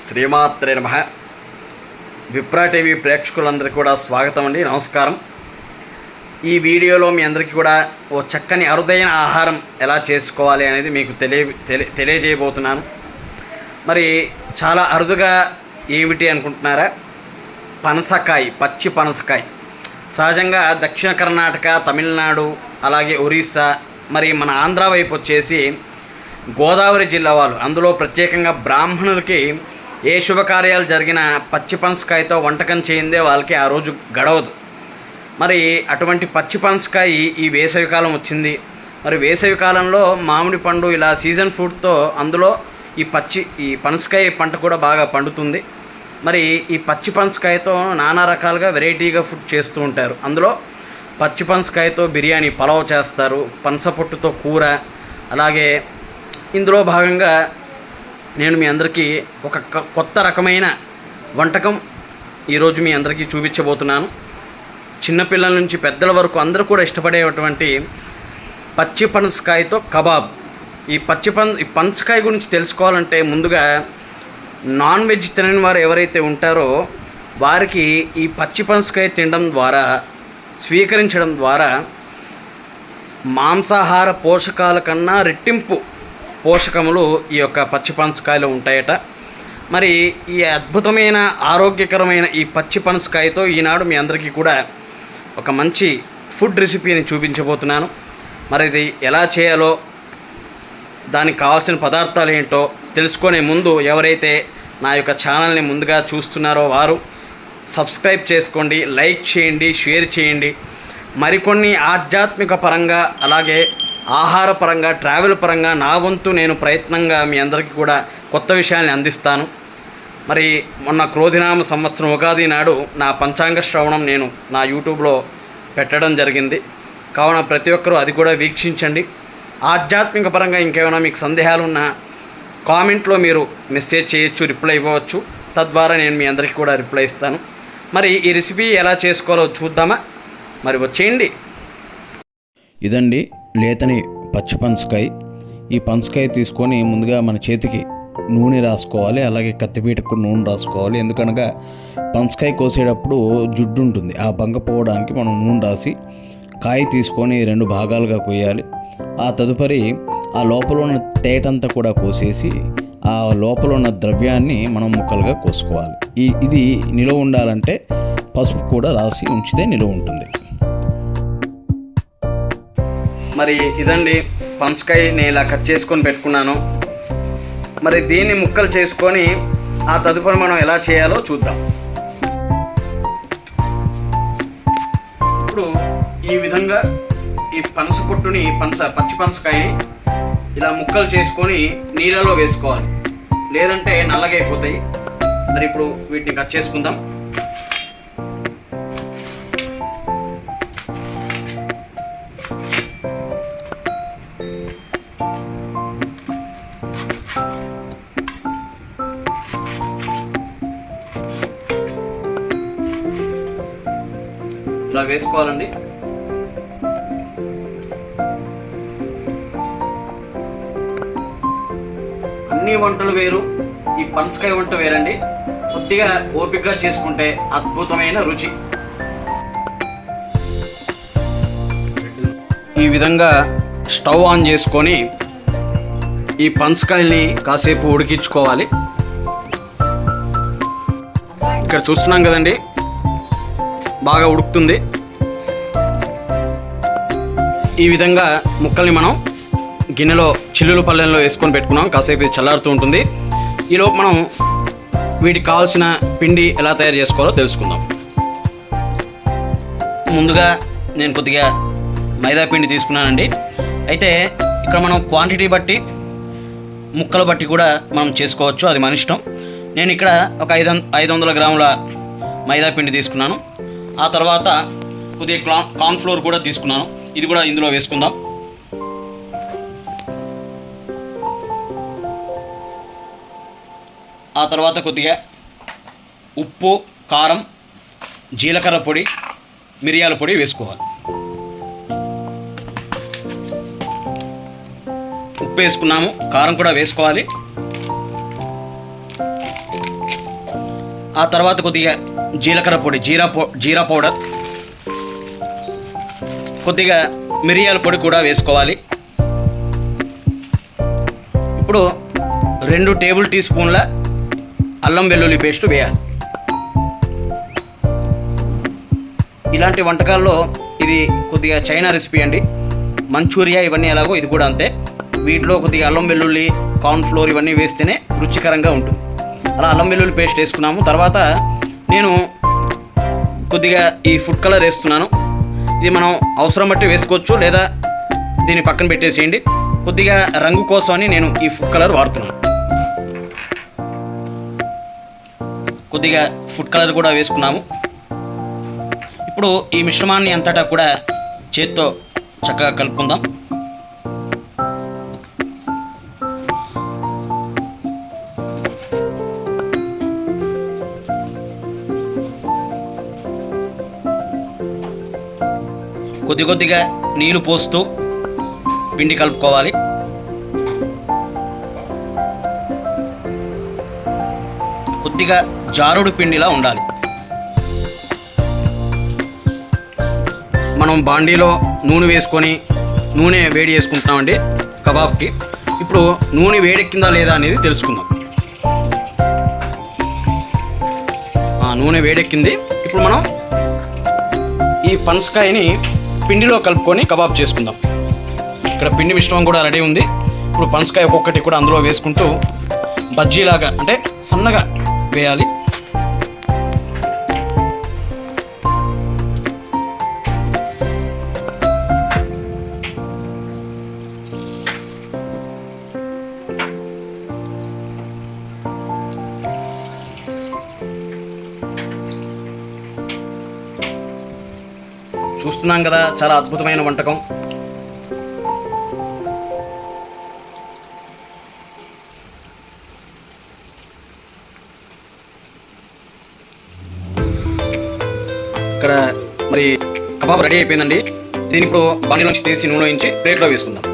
శ్రీమాత్రే నమ. విప్రా టీవీ ప్రేక్షకులందరికీ కూడా స్వాగతం అండి నమస్కారం. ఈ వీడియోలో మీ అందరికీ కూడా ఓ చక్కని అరుదైన ఆహారం ఎలా చేసుకోవాలి అనేది మీకు తెలియ తెలి తెలియజేయబోతున్నాను. మరి చాలా అరుదుగా ఏమిటి అనుకుంటున్నారా? పనసకాయ పచ్చి పనసకాయ. సహజంగా దక్షిణ కర్ణాటక తమిళనాడు అలాగే ఒరిస్సా మరి మన ఆంధ్ర వైపు వచ్చేసి గోదావరి జిల్లా వాళ్ళు అందులో ప్రత్యేకంగా బ్రాహ్మణులకి ఏ శుభకార్యాలు జరిగినా పచ్చి పనసకాయతో వంటకం చేయిందే వాళ్ళకి ఆ రోజు గడవదు. మరి అటువంటి పచ్చి పనసకాయ ఈ వేసవి కాలం వచ్చింది. మరి వేసవి కాలంలో మామిడి పండు ఇలా సీజన్ ఫ్రూట్తో అందులో ఈ పచ్చి ఈ పనసకాయ పంట కూడా బాగా పండుతుంది. మరి ఈ పచ్చి పనసకాయతో నానా రకాలుగా వెరైటీగా ఫుడ్ చేస్తూ ఉంటారు. అందులో పచ్చి పనసకాయతో బిర్యానీ పలావ్ చేస్తారు పనస పొట్టుతో కూర అలాగే ఇందులో భాగంగా నేను మీ అందరికీ ఒక క- కొత్త రకమైన వంటకం ఈరోజు మీ అందరికీ చూపించబోతున్నాను. చిన్నపిల్లల నుంచి పెద్దల వరకు అందరూ కూడా ఇష్టపడేటువంటి పచ్చి పనసకాయతో కబాబ్. ఈ పచ్చి పన్ ఈ పనసకాయ గురించి తెలుసుకోవాలంటే ముందుగా నాన్ వెజ్ తినని వారు ఎవరైతే ఉంటారో వారికి ఈ పచ్చి పనసకాయ తినడం ద్వారా స్వీకరించడం ద్వారా మాంసాహార పోషకాల కన్నా రెట్టింపు పోషకములు ఈ యొక్క పచ్చి పనసకాయలో ఉంటాయట. మరి ఈ అద్భుతమైన ఆరోగ్యకరమైన ఈ పచ్చి పనసకాయతో ఈనాడు మీ అందరికీ కూడా ఒక మంచి ఫుడ్ రెసిపీని చూపించబోతున్నాను. మరి ఇది ఎలా చేయాలో దానికి కావాల్సిన పదార్థాలు ఏంటో తెలుసుకునే ముందు ఎవరైతే నా యొక్క ఛానల్ని ముందుగా చూస్తున్నారో వారు సబ్స్క్రైబ్ చేసుకోండి లైక్ చేయండి షేర్ చేయండి. మరికొన్ని ఆధ్యాత్మిక పరంగా అలాగే ఆహార పరంగా ట్రావెల్ పరంగా నా వంతు నేను ప్రయత్నంగా మీ అందరికీ కూడా కొత్త విషయాల్ని అందిస్తాను. మరి మొన్న క్రోధినామ సంవత్సరం ఉగాది నాడు నా పంచాంగ శ్రవణం నేను నా యూట్యూబ్లో పెట్టడం జరిగింది. కావున ప్రతి ఒక్కరూ అది కూడా వీక్షించండి. ఆధ్యాత్మిక పరంగా ఇంకేమైనా మీకు సందేహాలు ఉన్నా కామెంట్లో మీరు మెసేజ్ చేయొచ్చు రిప్లై ఇవ్వవచ్చు. తద్వారా నేను మీ అందరికీ కూడా రిప్లై ఇస్తాను. మరి ఈ రెసిపీ ఎలా చేసుకోవాలో చూద్దామా? మరి వచ్చేయండి. ఇదండి లేతని పచ్చి పనసకాయ. ఈ పనసకాయ తీసుకొని ముందుగా మన చేతికి నూనె రాసుకోవాలి. అలాగే కత్తిపీటకు నూనె రాసుకోవాలి. ఎందుకనగా పనసకాయ కోసేటప్పుడు జుడ్డు ఉంటుంది. ఆ బంక పోవడానికి మనం నూనె రాసి కాయ తీసుకొని రెండు భాగాలుగా కొయ్యాలి. ఆ తదుపరి ఆ లోపల ఉన్న తేటంతా కూడా కోసేసి ఆ లోపల ఉన్న ద్రవ్యాన్ని మనం ముక్కలుగా కోసుకోవాలి. ఈ ఇది నిలువ ఉండాలంటే పసుపు కూడా రాసి ఉంచితే నిలువ ఉంటుంది. మరి ఇదండి పనసకాయ నేను ఇలా కట్ చేసుకొని పెట్టుకున్నాను. మరి దీన్ని ముక్కలు చేసుకొని ఆ తదుపరి మనం ఎలా చేయాలో చూద్దాం. ఇప్పుడు ఈ విధంగా ఈ పనస పొట్టుని పనస పచ్చి పనసకాయని ఇలా ముక్కలు చేసుకొని నీళ్ళలో వేసుకోవాలి. లేదంటే నల్లగైపోతాయి మరి ఇప్పుడు వీటిని కట్ చేసుకుందాం. ఇలా వేసుకోవాలండి. అన్ని వంటలు వేరు ఈ పనసకాయ వంట వేరండి. కొద్దిగా ఓపికగా చేసుకుంటే అద్భుతమైన రుచి. ఈ విధంగా స్టవ్ ఆన్ చేసుకొని ఈ పనసకాయల్ని కాసేపు ఉడికించుకోవాలి. ఇక్కడ చూస్తున్నాం కదండి బాగా ఉడుకుతుంది. ఈ విధంగా ముక్కల్ని మనం గిన్నెలో చిల్లుల పల్లెల్లో వేసుకొని పెట్టుకున్నాం. కాసేపు చల్లారుతూ ఉంటుంది. ఈలోపు మనం వీటికి కావాల్సిన పిండి ఎలా తయారు చేసుకోవాలో తెలుసుకుందాం. ముందుగా నేను కొద్దిగా మైదా పిండి తీసుకున్నానండి. అయితే ఇక్కడ మనం క్వాంటిటీ బట్టి ముక్కలు బట్టి కూడా మనం చేసుకోవచ్చు. అది మన ఇష్టం. నేను ఇక్కడ ఒక ఐదు ఐదు వందల గ్రాముల మైదా పిండి తీసుకున్నాను. ఆ తర్వాత కొద్దిగా క్లా కార్న్ ఫ్లోర్ కూడా తీసుకున్నాను. ఇది కూడా ఇందులో వేసుకుందాం. ఆ తర్వాత కొద్దిగా ఉప్పు కారం జీలకర్ర పొడి మిరియాల పొడి వేసుకోవాలి. ఉప్పు వేసుకున్నాము కారం కూడా వేసుకోవాలి. ఆ తర్వాత కొద్దిగా జీలకర్ర పొడి జీరా పౌ జీరా పౌడర్ కొద్దిగా మిరియాల పొడి కూడా వేసుకోవాలి. ఇప్పుడు రెండు టేబుల్ టీ స్పూన్ల అల్లం వెల్లుల్లి పేస్ట్ వేయాలి. ఇలాంటి వంటకాల్లో ఇది కొద్దిగా చైనా రెసిపీ అండి. మంచూరియా ఇవన్నీ ఎలాగో ఇది కూడా అంతే. వీటిలో కొద్దిగా అల్లం వెల్లుల్లి కార్న్ ఫ్లోర్ ఇవన్నీ వేస్తేనే రుచికరంగా ఉంటుంది. అలా అల్లం వెల్లుల్లి పేస్ట్ వేసుకున్నాము. తర్వాత నేను కొద్దిగా ఈ ఫుడ్ కలర్ వేస్తున్నాను. ఇది మనం అవసరం బట్టి వేసుకోవచ్చు లేదా దీన్ని పక్కన పెట్టేసేయండి. కొద్దిగా రంగు కోసమని నేను ఈ ఫుడ్ కలర్ వాడుతున్నాను. కొద్దిగా ఫుడ్ కలర్ కూడా వేసుకున్నాము. ఇప్పుడు ఈ మిశ్రమాన్ని అంతటా కూడా చేత్తో చక్కగా కలుపుకుందాం. కొద్ది కొద్దిగా నీళ్ళు పోస్తూ పిండి కలుపుకోవాలి. కొద్దిగా జారుడు పిండిలా ఉండాలి. మనం బాండీలో నూనె వేసుకొని నూనె వేడి చేసుకుంటున్నామండి కబాబ్కి. ఇప్పుడు నూనె వేడెక్కిందా లేదా అనేది తెలుసుకుందాం. నూనె వేడెక్కింది. ఇప్పుడు మనం ఈ పనసకాయని పిండిలో కలుపుకొని కబాబ్ చేసుకుందాం. ఇక్కడ పిండి మిశ్రమం కూడా రెడీ ఉంది. ఇప్పుడు పనసకాయ ఒక్కొక్కటి కూడా అందులో వేసుకుంటూ బజ్జీలాగా అంటే సన్నగా వేయాలి. చూస్తున్నాం కదా చాలా అద్భుతమైన వంటకం. ఇక్కడ మరి కబాబ్ రెడీ అయిపోయిందండి. దీని ఇప్పుడు బండి నుంచి తీసి నూనె ఉంచి ప్లేట్లో వేసుకుందాం.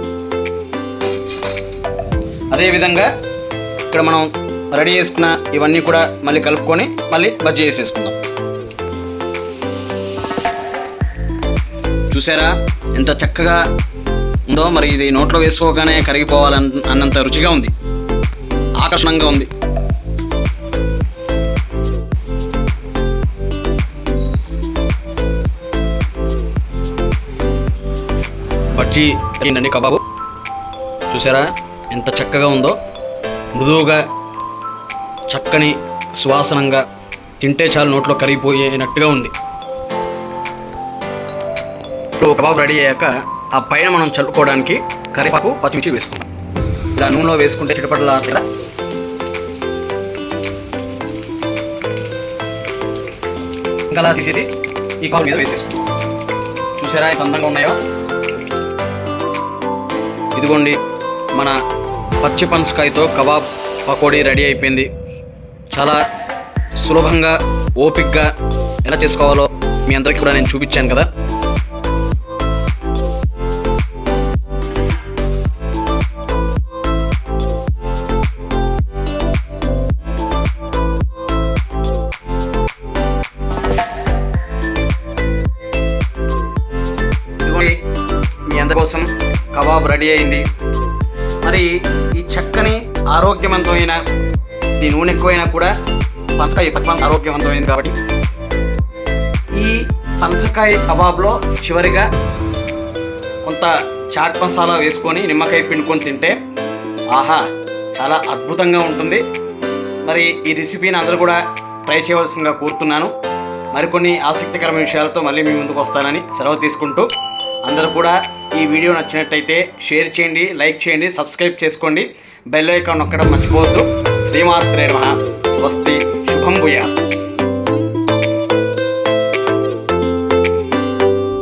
అదేవిధంగా ఇక్కడ మనం రెడీ చేసుకున్న ఇవన్నీ కూడా మళ్ళీ కలుపుకొని మళ్ళీ బజ్జీ వేసేసుకుందాం. చూసారా? ఎంత చక్కగా ఉందో మరి ఇది నోట్లో వేసుకోగానే కరిగిపోవాలన్ అన్నంత రుచిగా ఉంది. ఆకర్షణంగా ఉంది. బట్టి అయిందండి కబాబు. చూసారా? ఎంత చక్కగా ఉందో. మృదువుగా చక్కని సువాసనంగా తింటే చాలు నోట్లో కరిగిపోయేనట్టుగా ఉంది. కబాబ్ రెడీ అయ్యాక ఆ పైన మనం చల్లుకోవడానికి కరివేపాకు పచ్చిమిర్చి వేసుకుందాం. ఇలా నూనెలో వేసుకుంటే చిటపట్ల ఇంకా అలా తీసేసి ఈ కబాబ్ మీద వేసేసుకుంటాం చూసారా ఎంత అందంగా ఉన్నాయో? ఇదిగోండి మన పచ్చి పనసకాయతో కబాబ్ పకోడీ రెడీ అయిపోయింది. చాలా సులభంగా ఓపిక్గా ఎలా చేసుకోవాలో మీ అందరికీ కూడా నేను చూపించాను కదా. రెడీ అయింది. మరి ఈ చక్కని ఆరోగ్యవంతమైన ఈ నూనె ఎక్కువైనా కూడా పనసకాయ పచ్చి ఆరోగ్యవంతమైంది కాబట్టి. ఈ పనసకాయ కబాబ్లో చివరిగా కొంత చాట్ మసాలా వేసుకొని నిమ్మకాయ పిండుకొని తింటే ఆహా చాలా అద్భుతంగా ఉంటుంది. మరి ఈ రెసిపీని అందరూ కూడా ట్రై చేయవలసిందిగా కోరుతున్నాను. మరికొన్ని ఆసక్తికరమైన విషయాలతో మళ్ళీ మీ ముందుకు వస్తానని సెలవు తీసుకుంటూ అందరూ కూడా ఈ వీడియో నచ్చినట్టయితే షేర్ చేయండి లైక్ చేయండి సబ్స్క్రైబ్ చేసుకోండి. బెల్ ఐకాన్ నొక్కడం మర్చిపోవద్దు. శ్రీమాత్రే నమః. స్వస్తి. శుభం భూయాత్.